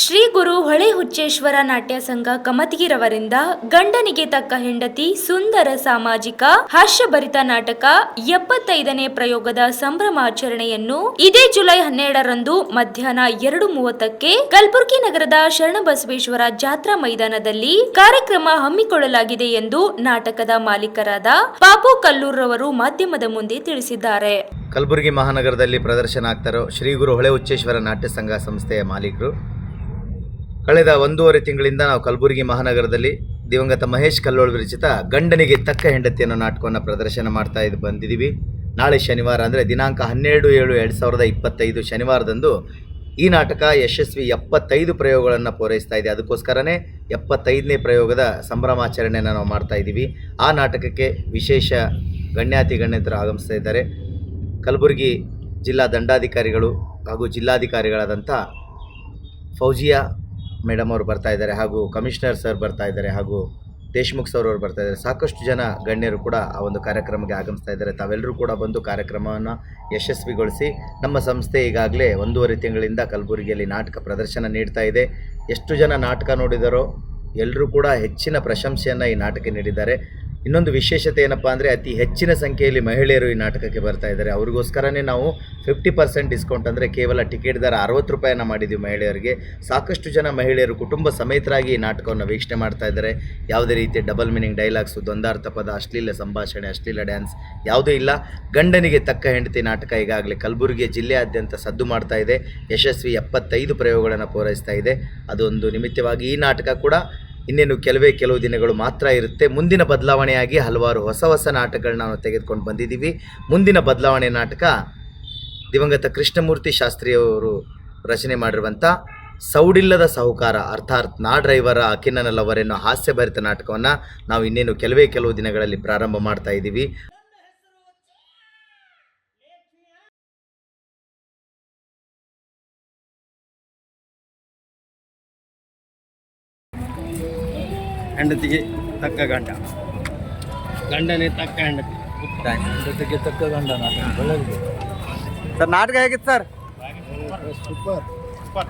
ಶ್ರೀ ಗುರು ಹೊಳೆ ಹುಚ್ಚೇಶ್ವರ ನಾಟ್ಯ ಸಂಘ ಕಮತಿಗಿರವರಿಂದ ಗಂಡನಿಗೆ ತಕ್ಕ ಹೆಂಡತಿ, ಸುಂದರ ಸಾಮಾಜಿಕ ಹರ್ಷಭರಿತ ನಾಟಕ, ಎಪ್ಪತ್ತೈದನೇ ಪ್ರಯೋಗದ ಸಂಭ್ರಮಾಚರಣೆಯನ್ನು ಇದೇ ಜುಲೈ ಹನ್ನೆರಡರಂದು ಮಧ್ಯಾಹ್ನ ಎರಡು ಮೂವತ್ತಕ್ಕೆ ಕಲಬುರಗಿ ನಗರದ ಶರಣಬಸವೇಶ್ವರ ಜಾತ್ರಾ ಮೈದಾನದಲ್ಲಿ ಕಾರ್ಯಕ್ರಮ ಹಮ್ಮಿಕೊಳ್ಳಲಾಗಿದೆ ಎಂದು ನಾಟಕದ ಮಾಲೀಕರಾದ ಪಾಪು ಕಲ್ಲೂರ್ರವರು ಮಾಧ್ಯಮದ ಮುಂದೆ ತಿಳಿಸಿದ್ದಾರೆ. ಕಲಬುರಗಿ ಮಹಾನಗರದಲ್ಲಿ ಪ್ರದರ್ಶನ ಆಗ್ತಾರೋ ಶ್ರೀ ಗುರು ಹೊಳೆ ಹುಚ್ಚೇಶ್ವರ ನಾಟ್ಯ ಸಂಘ ಸಂಸ್ಥೆಯ ಮಾಲೀಕರು. ಕಳೆದ ಒಂದೂವರೆ ತಿಂಗಳಿಂದ ನಾವು ಕಲಬುರಗಿ ಮಹಾನಗರದಲ್ಲಿ ದಿವಂಗತ ಮಹೇಶ್ ಕಲ್ಲೋಳ್ ವಿರಚಿತ ಗಂಡನಿಗೆ ತಕ್ಕ ಹೆಂಡತಿಯನ್ನು ನಾಟಕವನ್ನು ಪ್ರದರ್ಶನ ಮಾಡ್ತಾ ಇದ್ದು ಬಂದಿದ್ದೀವಿ ನಾಳೆ ಶನಿವಾರ ಅಂದರೆ ದಿನಾಂಕ ಹನ್ನೆರಡು ಏಳು ಎರಡು ಸಾವಿರದ ಇಪ್ಪತ್ತೈದು ಶನಿವಾರದಂದು ಈ ನಾಟಕ ಯಶಸ್ವಿ ಎಪ್ಪತ್ತೈದು ಪ್ರಯೋಗಗಳನ್ನು ಪೂರೈಸ್ತಾ ಇದೆ. ಅದಕ್ಕೋಸ್ಕರನೇ ಎಪ್ಪತ್ತೈದನೇ ಪ್ರಯೋಗದ ಸಂಭ್ರಮಾಚರಣೆಯನ್ನು ನಾವು ಮಾಡ್ತಾ ಇದ್ದೀವಿ ಆ ನಾಟಕಕ್ಕೆ ವಿಶೇಷ ಗಣ್ಯಾತಿ ಗಣ್ಯತರು ಆಗಮಿಸ್ತಾ ಇದ್ದಾರೆ. ಕಲಬುರಗಿ ಜಿಲ್ಲಾ ದಂಡಾಧಿಕಾರಿಗಳು ಹಾಗೂ ಜಿಲ್ಲಾಧಿಕಾರಿಗಳಾದಂಥ ಫೌಜಿಯಾ ಮೇಡಮ್ ಅವರು ಬರ್ತಾ ಇದ್ದಾರೆ ಹಾಗೂ ಕಮಿಷನರ್ ಸರ್ ಬರ್ತಾ ಇದ್ದಾರೆ ಹಾಗೂ ದೇಶ್ಮುಖ್ ಸರ್ ಅವರು ಬರ್ತಾ ಇದ್ದಾರೆ. ಸಾಕಷ್ಟು ಜನ ಗಣ್ಯರು ಕೂಡ ಆ ಒಂದು ಕಾರ್ಯಕ್ರಮಕ್ಕೆ ಆಗಮಿಸ್ತಾ ಇದ್ದಾರೆ. ತಾವೆಲ್ಲರೂ ಕೂಡ ಬಂದು ಕಾರ್ಯಕ್ರಮವನ್ನು ಯಶಸ್ವಿಗೊಳಿಸಿ ನಮ್ಮ ಸಂಸ್ಥೆ ಈಗಾಗಲೇ ಒಂದೂವರೆ ತಿಂಗಳಿಂದ ಕಲಬುರಗಿಯಲ್ಲಿ ನಾಟಕ ಪ್ರದರ್ಶನ ನೀಡ್ತಾ ಇದೆ. ಎಷ್ಟು ಜನ ನಾಟಕ ನೋಡಿದರೋ ಎಲ್ಲರೂ ಕೂಡ ಹೆಚ್ಚಿನ ಪ್ರಶಂಸೆಯನ್ನು ಈ ನಾಟಕ ನೀಡಿದ್ದಾರೆ. ಇನ್ನೊಂದು ವಿಶೇಷತೆ ಏನಪ್ಪ ಅಂದರೆ ಅತಿ ಹೆಚ್ಚಿನ ಸಂಖ್ಯೆಯಲ್ಲಿ ಮಹಿಳೆಯರು ಈ ನಾಟಕಕ್ಕೆ ಬರ್ತಾ ಇದ್ದಾರೆ. ಅವ್ರಿಗೋಸ್ಕರನೇ ನಾವು ಫಿಫ್ಟಿ ಪರ್ಸೆಂಟ್ ಡಿಸ್ಕೌಂಟ್ ಅಂದರೆ ಕೇವಲ ಟಿಕೆಟ್ ದರ ಅರವತ್ತು ರೂಪಾಯಿನ ಮಾಡಿದ್ವಿ ಮಹಿಳೆಯರಿಗೆ. ಸಾಕಷ್ಟು ಜನ ಮಹಿಳೆಯರು ಕುಟುಂಬ ಸಮೇತರಾಗಿ ಈ ನಾಟಕವನ್ನು ವೀಕ್ಷಣೆ ಮಾಡ್ತಾ ಇದ್ದಾರೆ. ಯಾವುದೇ ರೀತಿಯ ಡಬಲ್ ಮೀನಿಂಗ್ ಡೈಲಾಗ್ಸು ದ್ವಂದಾರ್ಥ ಪದ, ಅಶ್ಲೀಲ ಸಂಭಾಷಣೆ, ಅಶ್ಲೀಲ ಡ್ಯಾನ್ಸ್ ಯಾವುದೂ ಇಲ್ಲ. ಗಂಡನಿಗೆ ತಕ್ಕ ಹೆಂಡತಿ ನಾಟಕ ಈಗಾಗಲೇ ಕಲಬುರಗಿ ಜಿಲ್ಲೆಯಾದ್ಯಂತ ಸದ್ದು ಮಾಡ್ತಾ ಇದೆ. ಯಶಸ್ವಿ ಎಪ್ಪತ್ತೈದು ಪ್ರಯೋಗಗಳನ್ನು ಪೂರೈಸ್ತಾ ಇದೆ. ಅದೊಂದು ನಿಮಿತ್ತವಾಗಿ ಈ ನಾಟಕ ಕೂಡ ಇನ್ನೇನು ಕೆಲವೇ ಕೆಲವು ದಿನಗಳು ಮಾತ್ರ ಇರುತ್ತೆ. ಮುಂದಿನ ಬದಲಾವಣೆಯಾಗಿ ಹಲವಾರು ಹೊಸ ಹೊಸ ನಾಟಕಗಳನ್ನ ನಾವು ತೆಗೆದುಕೊಂಡು ಬಂದಿದ್ದೀವಿ. ಮುಂದಿನ ಬದಲಾವಣೆ ನಾಟಕ ದಿವಂಗತ ಕೃಷ್ಣಮೂರ್ತಿ ಶಾಸ್ತ್ರಿಯವರು ರಚನೆ ಮಾಡಿರುವಂಥ ಸೌಡಿಲ್ಲದ ಸಾಹುಕಾರ, ಅರ್ಥಾತ್ ನಾ ಡ್ರೈವರ ಅಕಿನ್ನನ ಲವರ್ ಹಾಸ್ಯಭರಿತ ನಾಟಕವನ್ನು ನಾವು ಇನ್ನೇನು ಕೆಲವೇ ಕೆಲವು ದಿನಗಳಲ್ಲಿ ಪ್ರಾರಂಭ ಮಾಡ್ತಾ ಇದ್ದೀವಿ. ಹೆಂಡತಿಗೆ ತಕ್ಕ ಗಂಡ. ಗಂಡನೇ ತಕ್ಕ ಹೆಂಡತಿ. ಹೆಂಡತಿಗೆ ತಕ್ಕ ಗಂಡ ಸರ್ ನಾಟಕ ಹೇಗಿತ್ತು ಸರ್? ಸೂಪರ್.